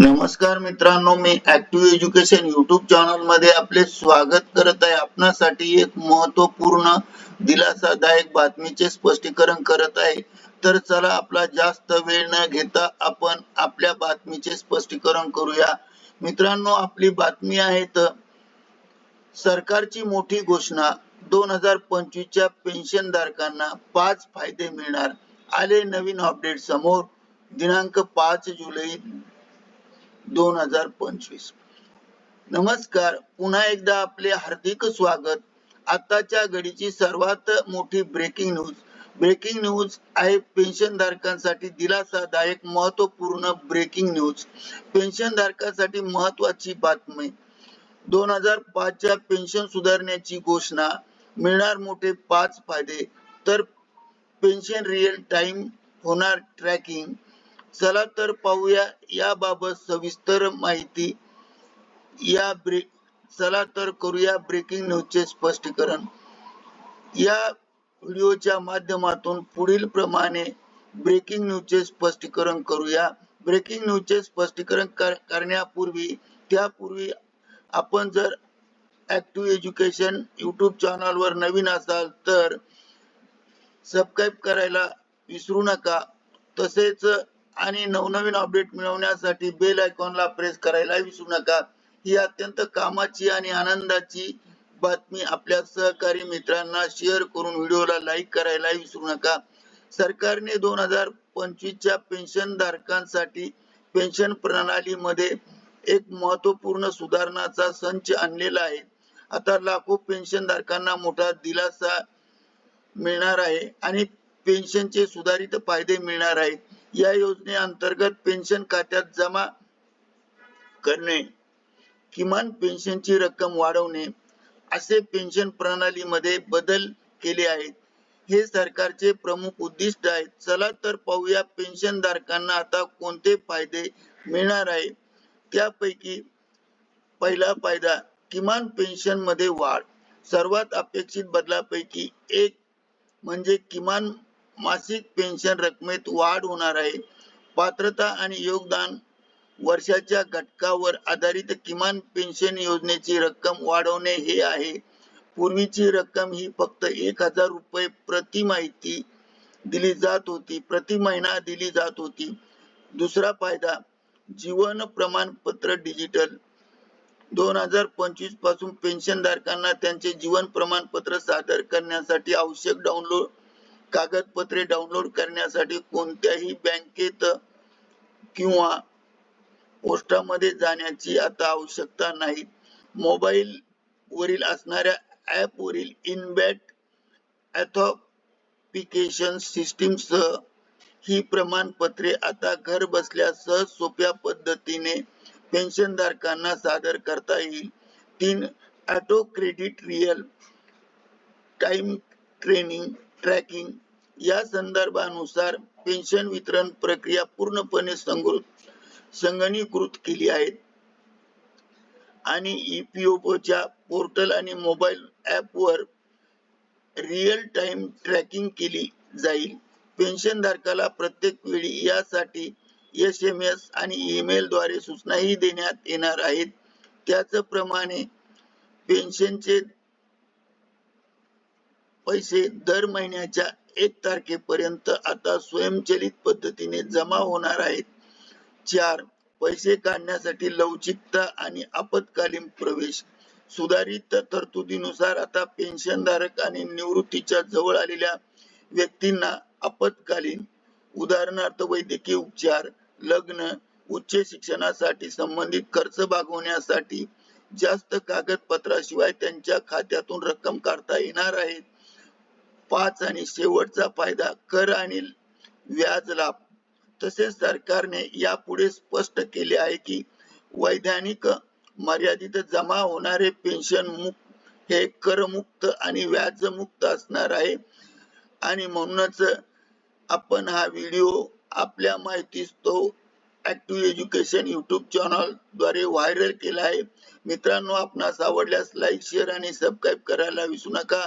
नमस्कार मित्रांनो मी ऍक्टिव्ह एज्युकेशन युट्यूब चॅनलमध्ये आपले स्वागत करत आहे. आपणासाठी एक महत्त्वपूर्ण दिलासादायक बातमीचे स्पष्टीकरण करत आहे. तर चला आपला जास्त वेळ न घेता आपण आपल्या बातमीचे स्पष्टीकरण करूया. मित्रांनो आपली बातमी आहे तर सरकारची मोठी घोषणा दोन हजार पंचवीसच्या पेन्शन धारकांना पाच फायदे मिळणार. आले नवीन अपडेट समोर. दिनांक पाच जुलै दोन हजार पंचवीस. नमस्कार पुन्हा एकदा आपले हार्दिक स्वागत. आताच्या घडीची सर्वात मोठी ब्रेकिंग न्यूज ब्रेकिंग न्यूज आहे पेन्शन धारकांसाठी दिलासादायक महत्त्वपूर्ण ब्रेकिंग न्यूज पेन्शन धारकांसाठी महत्वाची बातमी. दोन हजार पाचच्या पेन्शन सुधारण्याची घोषणा. मिळणार मोठे पाच फायदे. तर पेन्शन रिअल टाइम होणार ट्रॅकिंग चला तर पाहूया याबाबत सविस्तर माहिती. या ब्रेक चला तर करूया ब्रेकिंग न्यूजचे स्पष्टीकरण. या व्हिडिओच्या माध्यमातून पुढील प्रमाणे ब्रेकिंग न्यूजचे स्पष्टीकरण करूया. ब्रेकिंग न्यूजचे स्पष्टीकरण कर- करण्यापूर्वी त्यापूर्वी आपण जर ऍक्टिव्ह एज्युकेशन युट्यूब चॅनलवर नवीन असाल तर सबस्क्राईब करायला विसरू नका. तसेच आणि नवनवीन अपडेट मिळवण्यासाठी बेल आयकॉनला प्रेस करायला विसरू नका. ही अत्यंत कामाची आणि आनंदाची बातमी आपल्या सहकारी मित्रांना शेअर करून व्हिडिओला लाईक करायला विसरू नका. सरकारने दोन हजार पंचवीसच्या पेन्शन धारकांसाठी पेन्शन प्रणालीमध्ये एक महत्त्वपूर्ण सुधारणाचा संच आणलेला आहे. आता लाखो पेन्शन धारकांना मोठा दिलासा मिळणार आहे आणि पेन्शनचे सुधारित फायदे मिळणार आहेत. या योजनेअंतर्गत पेन्शन खात्यात जमा करणे किमान पेन्शनची रक्कम वाढवणे असे पेन्शन प्रणालीमध्ये बदल केले आहेत. हे सरकारचे प्रमुख उद्दिष्ट आहे चला तर पाहूया पेन्शन धारकांना आता कोणते फायदे मिळणार आहे. त्यापैकी पहिला फायदा किमान पेन्शनमध्ये वाढ. सर्वात अपेक्षित बदलापैकी एक म्हणजे किमान मासिक पेन्शन रकमेत वाढ होणार आहे. पात्रता आणि योगदान वर्षाच्या घटकावर आधारित किमान पेन्शन योजनेची रक्कम वाढवणे हे आहे. पूर्वीची रक्कम ही फक्त एक हजार रुपये प्रति माहिती दिली जात होती प्रति महिना दिली जात होती. दुसरा फायदा जीवन प्रमाणपत्र डिजिटल. दोन हजार पंचवीसपासून पेन्शन धारकांना त्यांचे जीवन प्रमाणपत्र सादर करण्यासाठी आवश्यक डाउनलोड कागदपत्रे डाउनलोड करण्यासाठी कोणत्याही बँकेत किंवा पोस्टामध्ये जाण्याची आता आवश्यकता नाही. मोबाईल वरील असणाऱ्या ऍप वरील इनबॅट ऍथॉपिकेशन सिस्टीम सह ही प्रमाणपत्रे आता घर बसल्या सहज सोप्या पद्धतीने पेन्शन धारकांना सादर करता येईल. तीन auto credit real time training tracking या संदर्भानुसार पेन्शन वितरण प्रक्रिया पूर्णपणे संगणीकृत केली आहे. आणि ईपीएफओच्या पोर्टल आणि मोबाईल ऍप वर रिअल टाइम ट्रॅकिंग केली जाईल. पेन्शन धारकाला प्रत्येक वेळी यासाठी एस एम एस आणि ईमेल द्वारे सूचनाही देण्यात येणार आहेत. त्याचप्रमाणे पेन्शनचे पैसे दर महिन्याच्या एक तारखेपर्यंत आता स्वयंचलित पद्धतीने जमा होणार आहेत. चार पैसे काढण्यासाठी लवचिकता आणि आपत्कालीन प्रवेश. सुधारित तरतुदीनुसार आता पेन्शनधारक आणि निवृत्तीच्या जवळ आलेल्या व्यक्तींना आपत्कालीन उदाहरणार्थ वैद्यकीय उपचार लग्न उच्च शिक्षणासाठी संबंधित खर्च भागवण्यासाठी जास्त कागदपत्राशिवाय त्यांच्या खात्यातून रक्कम काढता येणार आहे. पाच आणि शेवटचा फायदा कर आणि व्याज लाभ. तसेच सरकारने यापुढे स्पष्ट केले आहे की वैधानिक मर्यादित जमा होणारे पेन्शन मुक्त हे करमुक्त आणि व्याजमुक्त असणार आहे. आणि म्हणूनच आपण हा व्हिडिओ आपल्या माहितीस तो ऍक्टिव्ह एज्युकेशन युट्यूब चॅनलद्वारे व्हायरल केला आहे. मित्रांनो आपणास आवडल्यास लाईक शेअर आणि सबस्क्राईब करायला विसरू नका.